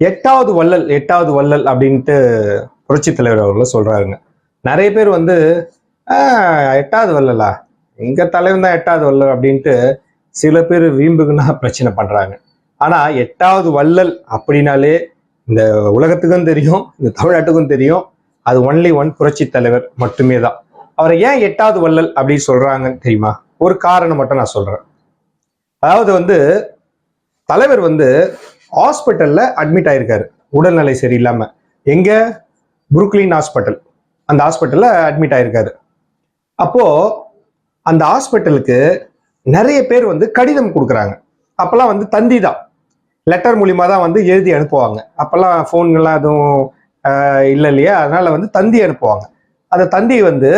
எட்டாவது வள்ளல் எட்டாவது வள்ளல் அப்படின்ட்டு புரட்சி தலைவர் அவர்கள் சொல்றாருங்க. நிறைய பேர் வந்து "ஆஹ், எட்டாவது வள்ளலா? எங்க தலைவன் தான் எட்டாவது வள்ளல்? அப்படின்ட்டு சில பேர் வீம்புக்குன்னா பிரச்சனை பண்றாங்க. ஆனா எட்டாவது வள்ளல் அப்படின்னாலே இந்த உலகத்துக்கும் தெரியும் இந்த தமிழ்நாட்டுக்கும் தெரியும். அது ஒன்லி ஒன் புரட்சி தலைவர் மட்டுமே தான். அவரை ஏன் எட்டாவது வள்ளல் அப்படின்னு சொல்றாங்கன்னு தெரியுமா? ஒரு காரணம் மட்டும் நான் சொல்றேன். அதாவது வந்து தலைவர் வந்து ஹாஸ்பிட்டலில் அட்மிட் ஆயிருக்காரு. உடல்நிலை சரியில்லாமல் எங்க? Brooklyn hospital. அந்த ஹாஸ்பிட்டலில் அட்மிட் ஆயிருக்காரு. அப்போ அந்த ஹாஸ்பிட்டலுக்கு நிறைய பேர் வந்து கடிதம் கொடுக்குறாங்க. அப்போல்லாம் வந்து தந்தி தான். லெட்டர் மூலிமா தான் வந்து எழுதி அனுப்புவாங்க. அப்போல்லாம் ஃபோன்கள்லாம் எதுவும் இல்லை இல்லையா? அதனால வந்து தந்தி அனுப்புவாங்க. அந்த தந்தி வந்து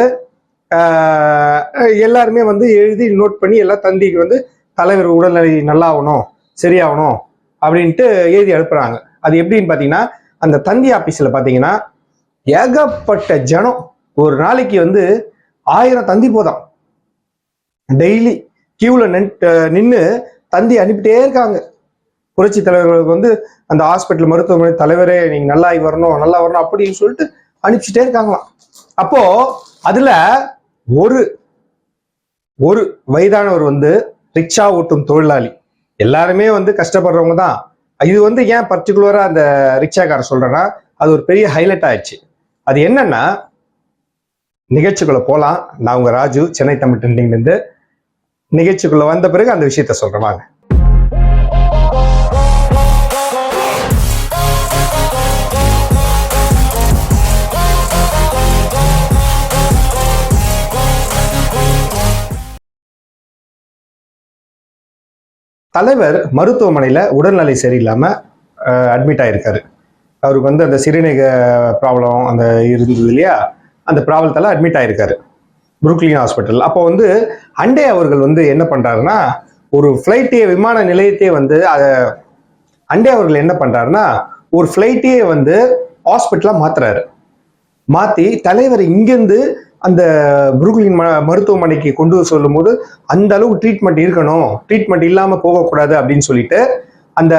எல்லாருமே வந்து எழுதி நோட் பண்ணி எல்லாம் தந்திக்கு வந்து தலைவர் உடல்நிலை நல்லாகணும் சரியாகணும் அப்படின்ட்டு எழுதி அனுப்புறாங்க. அது எப்படின்னு பார்த்தீங்கன்னா அந்த தந்தி ஆபீஸ்ல பார்த்தீங்கன்னா ஏகப்பட்ட ஜனம் ஒரு நாளைக்கு வந்து ஆயிரம் தந்தி போதும் டெய்லி கியூல நின்று தந்தி அனுப்பிட்டே இருக்காங்க. புரட்சி தலைவர்களுக்கு வந்து அந்த ஹாஸ்பிட்டல் மருத்துவமனை தலைவரே நீங்க நல்லா வரணும் நல்லா வரணும் அப்படின்னு சொல்லிட்டு அனுப்பிச்சிட்டே இருக்காங்களாம். அப்போ அதுல ஒரு ஒரு வயதானவர் வந்து ரிக்ஷா ஓட்டும் தொழிலாளி. எல்லாருமே வந்து கஷ்டப்படுறவங்க தான். இது வந்து ஏன் பர்டிகுலராக அந்த ரிக்ஷாக்காரர் சொல்கிறேன்னா அது ஒரு பெரிய ஹைலைட் ஆயிடுச்சு. அது என்னன்னா நிகழ்ச்சிக்குள்ளே போகலாம் நான் உங்கள் ராஜு சென்னை தமிழ் ட்ரெண்டிங்லேருந்து நிகழ்ச்சிக்குள்ளே வந்த பிறகு அந்த விஷயத்த சொல்கிறேன் வாங்க. தலைவர் மருத்துவமனையில் உடல்நிலை சரியில்லாமல் அட்மிட் ஆகியிருக்காரு அவருக்கு வந்து அந்த சிறுநீக ப்ராப்ளம் அந்த இருந்தது இல்லையா? அந்த ப்ராப்ளத்தால் அட்மிட் ஆகியிருக்காரு புருக்லின் ஹாஸ்பிட்டல். அப்போ வந்து அண்டே அவர்கள் வந்து என்ன பண்ணுறாருன்னா ஒரு ஃப்ளைட்டே விமான நிலையத்தையே வந்து அதை அண்டே அவர்கள் என்ன பண்ணுறாருன்னா ஒரு ஃப்ளைட்டையே வந்து ஹாஸ்பிட்டலாக மாற்றுறாரு மாற்றி தலைவர் இங்கேருந்து அந்த புருக்லின் ம- மருத்துவமனைக்கு கொண்டு வர சொல்லும்போது அந்த அளவுக்கு ட்ரீட்மெண்ட் இருக்கணும். ட்ரீட்மெண்ட் இல்லாமல் போகக்கூடாது அப்படின்னு சொல்லிட்டு அந்த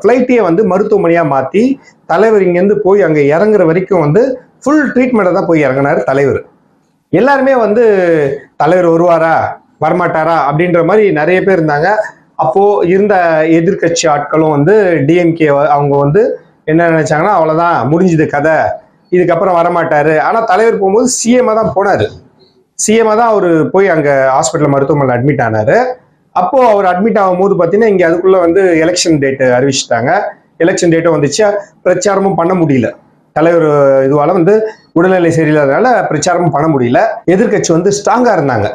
ஃப்ளைட்டையே வந்து மருத்துவமனையாக மாற்றி தலைவர் இங்கேருந்து போய் அங்கே இறங்குற வரைக்கும் வந்து ஃபுல் ட்ரீட்மெண்ட்டை தான் போய் இறங்கினார் தலைவர். எல்லாருமே வந்து தலைவர் வருவாரா? வரமாட்டாரா? அப்படின்ற மாதிரி நிறைய பேர் இருந்தாங்க. அப்போது இருந்த எதிர்க்கட்சி ஆட்களும் வந்து டிஎம்கே அவங்க வந்து என்ன நினைச்சாங்கன்னா அவ்வளோதான் முடிஞ்சுது கதை. இதுக்கப்புறம் வரமாட்டாரு. ஆனா தலைவர் போகும்போது சிஎம்மா தான் போனாரு. சிஎம்மா தான் அவர் போய் அங்க ஹாஸ்பிட்டல் மருத்துவமனையில் அட்மிட் ஆனாரு. அப்போ அவர் அட்மிட் ஆகும்போது பார்த்தீங்கன்னா இங்க அதுக்குள்ள வந்து எலெக்ஷன் டேட் அறிவிச்சிட்டாங்க. எலெக்ஷன் டேட்டும் வந்துச்சு. பிரச்சாரமும் பண்ண முடியல. தலைவர் இதுவால வந்து உடல்நிலை சரியில்லாதனால பிரச்சாரமும் பண்ண முடியல. எதிர்க்கட்சி வந்து ஸ்ட்ராங்கா இருந்தாங்க.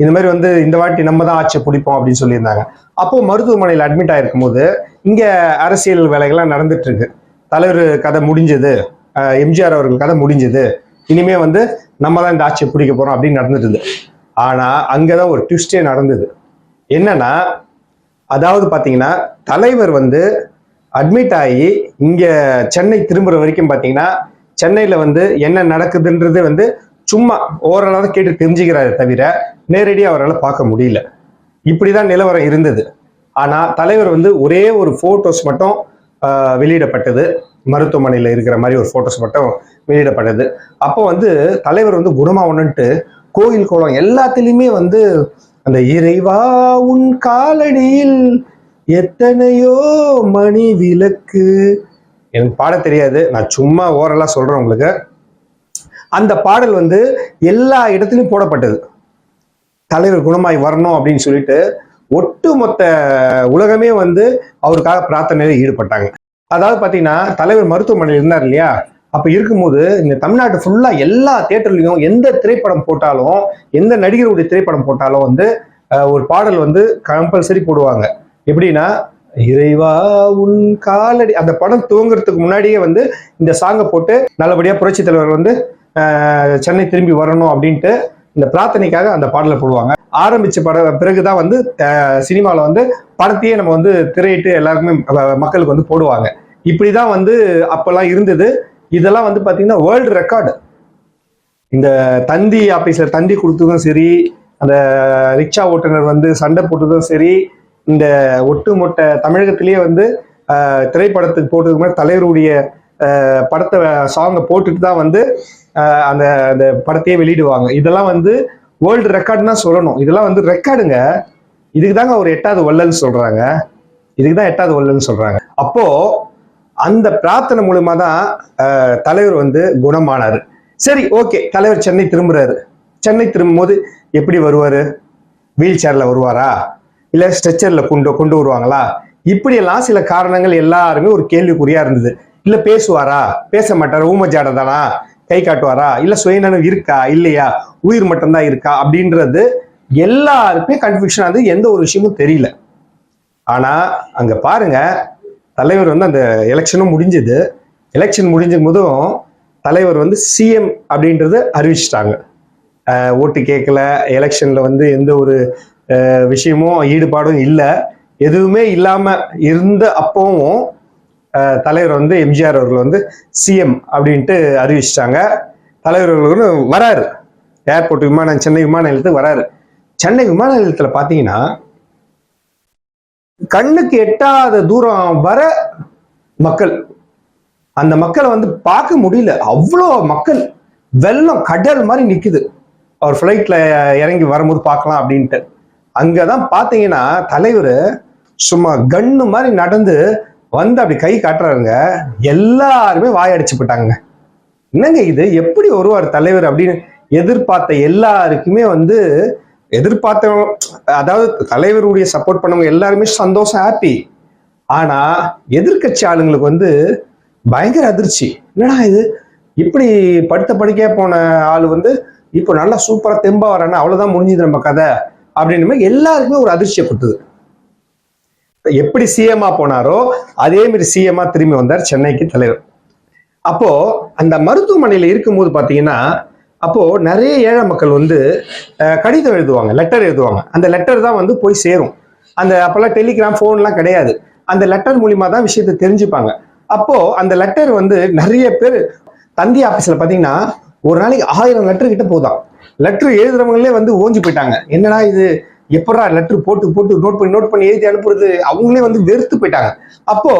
இந்த மாதிரி வந்து இந்த வாட்டி நம்ம தான் ஆட்சியை பிடிப்போம் அப்படின்னு சொல்லியிருந்தாங்க. அப்போ மருத்துவமனையில் அட்மிட் ஆயிருக்கும் போது இங்க அரசியல் வேலைகள்லாம் நடந்துட்டு இருக்கு. தலைவர் கதை முடிஞ்சது. எம்ஜிஆர் அவர்கள் கதை முடிஞ்சது. இனிமே வந்து நம்ம தான் இந்த ஆட்சியை பிடிக்க போறோம் அப்படின்னு நடந்துட்டு ஆனா அங்கதான் ஒரு ட்விஸ்டே நடந்தது. என்னன்னா அதாவது பாத்தீங்கன்னா தலைவர் வந்து அட்மிட் ஆகி இங்க சென்னை திரும்புற வரைக்கும் பாத்தீங்கன்னா சென்னையில வந்து என்ன நடக்குதுன்றது வந்து சும்மா ஓரளவு கேட்டு தெரிஞ்சுக்கிறாரு தவிர நேரடியாக அவரால் பார்க்க முடியல. இப்படிதான் நிலவரம் இருந்தது. ஆனா தலைவர் வந்து ஒரே ஒரு போட்டோஸ் மட்டும் வெளியிடப்பட்டது. மருத்துவமனையில் இருக்கிற மாதிரி ஒரு ஃபோட்டோஸ் மட்டும் வெளியிடப்பட்டது. அப்போ வந்து தலைவர் வந்து குணமாகணுன்ட்டு கோயில் கோலம் எல்லாத்துலேயுமே வந்து அந்த இறைவா உன் காலடியில் எத்தனையோ மணி விளக்கு. எனக்கு பாட தெரியாது. நான் சும்மா ஓரலாக சொல்கிறேன் உங்களுக்கு. அந்த பாடல் வந்து எல்லா இடத்துலையும் போடப்பட்டது. தலைவர் குணமாய் வரணும் அப்படின்னு சொல்லிட்டு ஒட்டுமொத்த உலகமே வந்து அவருக்காக பிரார்த்தனையில் ஈடுபட்டாங்க. அதாவது பார்த்தீங்கன்னா தலைவர் மருத்துவமனையில் இருந்தார் இல்லையா? அப்போ இருக்கும்போது இந்த தமிழ்நாட்டு ஃபுல்லாக எல்லா தேட்டர்லையும் எந்த திரைப்படம் போட்டாலும் எந்த நடிகருடைய திரைப்படம் போட்டாலும் வந்து ஒரு பாடல் வந்து கம்பல்சரி போடுவாங்க. எப்படின்னா இறைவா உன் காலடி அந்த படம் துவங்குறதுக்கு முன்னாடியே வந்து இந்த சாங்கை போட்டு நல்லபடியாக புரட்சி தலைவர் வந்து சென்னை திரும்பி வரணும் அப்படின்ட்டு இந்த பிரார்த்தனைக்காக அந்த பாடலை போடுவாங்க. ஆரம்பிச்ச பட பிறகுதான் வந்து சினிமாவில் வந்து படத்தையே நம்ம வந்து திரையிட்டு எல்லாருக்குமே மக்களுக்கு வந்து போடுவாங்க. இப்படிதான் வந்து அப்பெல்லாம் இருந்தது. இதெல்லாம் வந்து பாத்தீங்கன்னா வேர்ல்டு ரெக்கார்டு இந்த தந்தி ஆபீஸ்ல தந்தி கொடுத்ததும் சரி அந்த ரிக்ஷா ஓட்டுநர் வந்து சண்டை போட்டதும் சரி இந்த ஒட்டுமொட்ட தமிழகத்திலேயே வந்து திரைப்படத்துக்கு போட்டதுக்கு முன்னாடி தலைவருடைய படத்தை சாங்கை போட்டுட்டு தான் வந்து அந்த அந்த படத்தையே வெளியிடுவாங்க. இதெல்லாம் வந்து வேர்ல்டு ரெக்கார்டுனா தான் சொல்லணும். இதெல்லாம் வந்து ரெக்கார்டுங்க இதுக்கு தாங்க ஒரு எட்டாவது வள்ளல்னு சொல்றாங்க. இதுக்கு தான் எட்டாவது வள்ளல்னு சொல்றாங்க. அப்போ அந்த பிரார்த்தனை மூலமா தான் தலைவர் வந்து குணமானார். சரி ஓகே தலைவர் சென்னை திரும்புறாரு. சென்னை திரும்பும்போது எப்படி வருவாரு? வீல் சேர்ல வருவாரா? இல்ல ஸ்ட்ரெச்சர்ல கொண்டு கொண்டு வருவாங்களா? இப்படியெல்லாம் சில காரணங்கள் எல்லாருமே ஒரு கேள்விக்குறியா இருந்தது. இல்ல பேசுவாரா? பேச மாட்டாரா? ஊமஜாட தானா? கை காட்டுவாரா? இல்ல சுயநலம் இருக்கா? இல்லையா? உயிர் மட்டும்தான் இருக்கா? அப்படின்றது எல்லாருக்குமே கன்ஃபியூஷன் ஆகுது எந்த ஒரு விஷயமும் தெரியல. ஆனா அங்க பாருங்க தலைவர் வந்து அந்த எலெக்ஷனும் முடிஞ்சது. எலெக்ஷன் முடிஞ்ச போதும் தலைவர் வந்து சிஎம் அப்படின்றத அறிவிச்சிட்டாங்க. ஓட்டு கேட்கல. எலெக்ஷனில் வந்து எந்த ஒரு விஷயமும் ஈடுபாடும் இல்லை. எதுவுமே இல்லாமல் இருந்த அப்பவும் தலைவர் வந்து எம்ஜிஆர் அவர்கள் வந்து சிஎம் அப்படின்ட்டு அறிவிச்சிட்டாங்க. தலைவர் அவர்கள் வராரு. ஏர்போர்ட் விமான சென்னை விமான நிலையத்துக்கு வராரு. சென்னை விமான நிலையத்தில் பார்த்தீங்கன்னா கண்ணுக்கு எட்டாத தூரம் வர மக்கள். அந்த மக்களை வந்து பார்க்க முடியல. அவ்வளோ மக்கள். வெள்ளம் கடல் மாதிரி நிக்குது. அவர் ஃப்ளைட்ல இறங்கி வரும்போது பார்க்கலாம் அப்படின்ட்டு. அங்கதான் பார்த்தீங்கன்னா தலைவர் சும்மா கன்னு மாதிரி நடந்து வந்து அப்படி கை காட்டுறாருங்க. எல்லாருமே வாயடிச்சு போட்டாங்க என்னங்க இது? எப்படி வருவார் தலைவர் அப்படின்னு எதிர்பார்த்த எல்லாருக்குமே வந்து எதிர்பார்த்த அதாவது தலைவருடைய சப்போர்ட் பண்ணவங்க எல்லாருமே சந்தோஷம் ஹாப்பி ஆனா எதிர்க்கட்சி ஆளுங்களுக்கு வந்து பயங்கர அதிர்ச்சி. என்னடா இது? இப்படி படுத்த படுக்கையா போன ஆள் வந்து இப்போ நல்லா சூப்பரா தெம்பா வரானா அவ்வளவுதான் முடிஞ்சுது நம்ம கதை. அப்படின்னு எல்லாருக்குமே ஒரு அதிர்ச்சியை கொடுத்தது. எப்படி சிஎம்மா போனாரோ அதே மாதிரி சிஎம்மா திரும்பி வந்தார் சென்னைக்கு தலைவர். அப்போ அந்த மருத்துவமனையில இருக்கும்போது பாத்தீங்கன்னா அப்போது நிறைய ஏழை மக்கள் வந்து கடிதம் எழுதுவாங்க லெட்டர் எழுதுவாங்க. அந்த லெட்டர் தான் வந்து போய் சேரும். அந்த அப்போல்லாம் டெலிகிராம் ஃபோன்லாம் கிடையாது. அந்த லெட்டர் மூலிமா தான் விஷயத்தை தெரிஞ்சுப்பாங்க. அப்போது அந்த லெட்டர் வந்து நிறைய பேர் தந்தி ஆஃபீஸில் பார்த்தீங்கன்னா ஒரு நாளைக்கு ஆயிரம் லெட்டர் கிட்ட போதான் லெட்டர் எழுதுறவங்களே வந்து ஓஞ்சு போயிட்டாங்க. என்னடா இது? எப்படா லெட்டர் போட்டு போட்டு நோட் பண்ணி நோட் பண்ணி எழுதி அனுப்புறது? அவங்களே வந்து வெறுத்து போயிட்டாங்க. அப்போ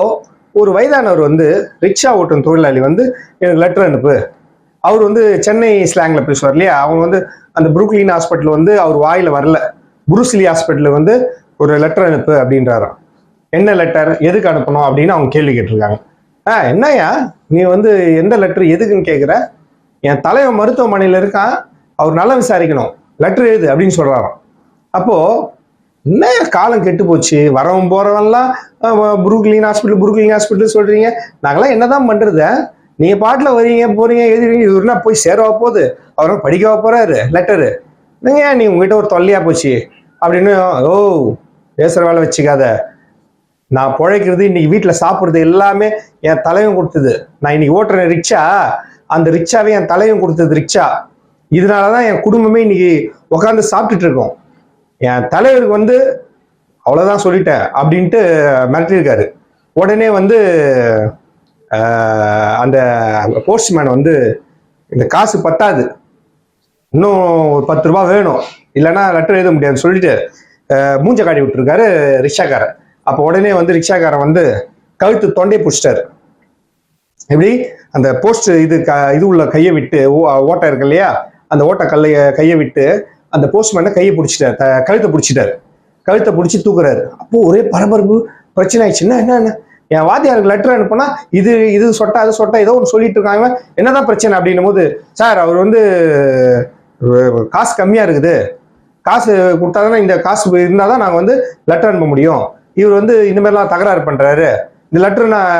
ஒரு வயதானவர் வந்து ரிக்ஷா ஓட்டும் தொழிலாளி வந்து எனக்கு லெட்டர் அனுப்பு. அவர் வந்து சென்னை ஸ்லாங்ல பேசுவார் இல்லையா? அவங்க வந்து அந்த புருக்லின் ஹாஸ்பிட்டல் வந்து அவர் வாயில வரல. புருஸ்லி ஹாஸ்பிட்டல் வந்து ஒரு லெட்டர் அனுப்பு அப்படின்றாராம். என்ன லெட்டர் எதுக்கு அனுப்பணும் அப்படின்னு அவங்க கேள்வி கேட்டிருக்காங்க. ஆ என்னய்யா? நீ வந்து எந்த லெட்டர் எதுக்குன்னு கேட்குற என் தலைவன் மருத்துவமனையில் இருக்கான். அவர் நல்லா விசாரிக்கணும். லெட்டர் எழுது அப்படின்னு சொல்கிறாராம் அப்போது என்ன காலம் கெட்டு போச்சு? வரவன் போகிறவன்லாம் புரூக்லின் ஹாஸ்பிட்டல் புருக்லின் ஹாஸ்பிட்டல் சொல்கிறீங்க நாங்களாம் என்னதான் பண்ணுறது நீங்க பாட்டுல வரீங்க போறீங்க எழுதுறீங்க இவருனா போய் சேரவா போகுது. அவரும் படிக்கவா போறாரு லெட்டரு நீங்க நீ உங்ககிட்ட ஒரு தொல்லையா போச்சு? அப்படின்னு ஓ பேசுற வேலை வச்சுக்காத. நான் பிழைக்கிறது இன்னைக்கு வீட்டில் சாப்பிட்றது எல்லாமே என் தலைவன் கொடுத்தது. நான் இன்னைக்கு ஓட்டுற ரிக்ஷா. அந்த ரிக்ஷாவே என் தலைவன் கொடுத்தது ரிக்ஷா. இதனால தான் என் குடும்பமே இன்னைக்கு உட்காந்து சாப்பிட்டுட்டு இருக்கோம். என் தலைவருக்கு வந்து அவ்வளோதான் சொல்லிட்டேன் அப்படின்ட்டு மிரட்டியிருக்காரு. உடனே வந்து அந்த போஸ்ட்மேன் வந்து இந்த காசு பத்தாது. இன்னும் ஒரு பத்து ரூபா வேணும். இல்லைன்னா லெட்டர் எழுத முடியாதுன்னு சொல்லிட்டு மூஞ்ச காட்டி விட்டுருக்காரு ரிக்ஷாக்காரன் அப்போ உடனே வந்து ரிக்ஷாக்காரன் வந்து கழுத்து தொண்டையை பிடிச்சிட்டாரு. எப்படி? அந்த போஸ்ட் இது க இது உள்ள கையை விட்டு ஓ- ஓட்டை இருக்கு இல்லையா? அந்த ஓட்டை கல்லைய கையை விட்டு அந்த போஸ்ட்மேனை கையை பிடிச்சிட்டாரு. த- கழுத்தை பிடிச்சிட்டாரு. கழுத்தை பிடிச்சி தூக்குறாரு. அப்போ ஒரே பரபரப்பு பிரச்சனை ஆயிடுச்சுன்னா என்ன என்ன? என் வாத்தியாருக்கு லெட்டர் அனுப்புனா இது இது சொட்டா அது சொட்டா ஏதோ ஒன்று சொல்லிட்டு இருக்காங்க. என்னதான் பிரச்சனை அப்படின்னும் போது சார் அவர் வந்து காசு கம்மியா இருக்குது. காசு கொடுத்தாதானே இந்த காசு இருந்தால் தான் நாங்கள் வந்து லெட்டர் அனுப்ப முடியும். இவர் வந்து இந்த மாதிரிலாம் தகராறு பண்ணுறாரு இந்த லெட்டர் நான்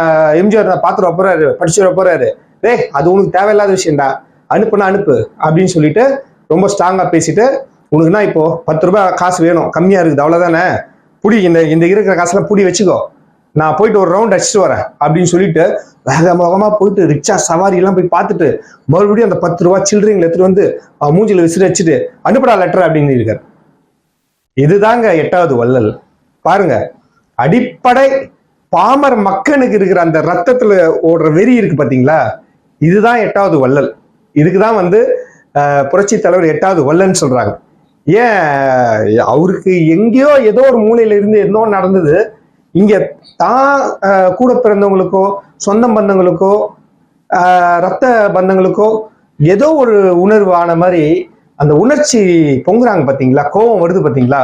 எம்ஜிஆர் நான் பார்த்துட்டு போறாரு படிச்சுட போறாரு. டேய் அது உனக்கு தேவையில்லாத விஷயம்டா. அனுப்புனா அனுப்பு அப்படின்னு சொல்லிட்டு ரொம்ப ஸ்ட்ராங்காக பேசிட்டு உனக்குன்னா இப்போ? பத்து ரூபாய் காசு வேணும் கம்மியாக இருக்குது அவ்வளோதானே புடி இந்த இந்த இருக்கிற காசுலாம் புடி வச்சுக்கோ. நான் போயிட்டு ஒரு ரவுண்ட் அடிச்சுட்டு வரேன் அப்படின்னு சொல்லிட்டு வேக வேகமா போயிட்டு ரிக்ஷா சவாரி எல்லாம் போய் பார்த்துட்டு மறுபடியும் அந்த பத்து ரூபா சில்லறைங்களை எடுத்துட்டு வந்து மூஞ்சில விசிறி வச்சுட்டு அனுப்படா லெட்டர் அப்படின்னு இருக்கார் இதுதாங்க எட்டாவது வள்ளல். பாருங்க அடிப்படை பாமர மக்களுக்கு இருக்கிற அந்த ரத்தத்துல ஓடுற வெறி இருக்கு பாத்தீங்களா? இதுதான் எட்டாவது வள்ளல். இதுக்கு தான் வந்து புரட்சி தலைவர் எட்டாவது வள்ளல்னு சொல்றாங்க. ஏன் அவருக்கு எங்கேயோ ஏதோ ஒரு மூலையில இருந்து ஏதோ நடந்தது. இங்க தான் கூட பிறந்தவங்களுக்கோ சொந்தம் பந்தங்களுக்கோ ரத்த பந்தங்களுக்கோ ஏதோ ஒரு உணர்வு ஆன மாதிரி அந்த உணர்ச்சி பொங்குறாங்க பாத்தீங்களா? கோபம் வருது பாத்தீங்களா?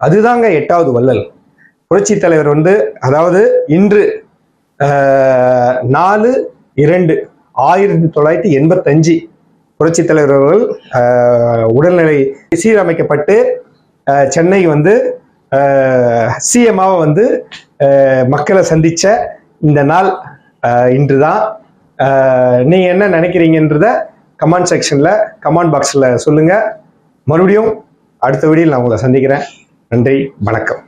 அதுதாங்க எட்டாவது வள்ளல். புரட்சி தலைவர் வந்து அதாவது இன்று நாலு இரண்டு ஆயிரத்தி தொள்ளாயிரத்தி எண்பத்தஞ்சு புரட்சி தலைவர் அவர்கள் உடல்நிலை சீரமைக்கப்பட்டு சென்னை வந்து சிஎம்மாவை வந்து மக்களை சந்தித்த இந்த நாள் இன்று இன்றுதான். நீங்கள் என்ன நினைக்கிறீங்கன்றத கமெண்ட் செக்ஷனில் கமெண்ட் பாக்ஸில் சொல்லுங்கள் மறுபடியும் அடுத்த வீடியோவில் நான் உங்களை சந்திக்கிறேன். நன்றி வணக்கம்.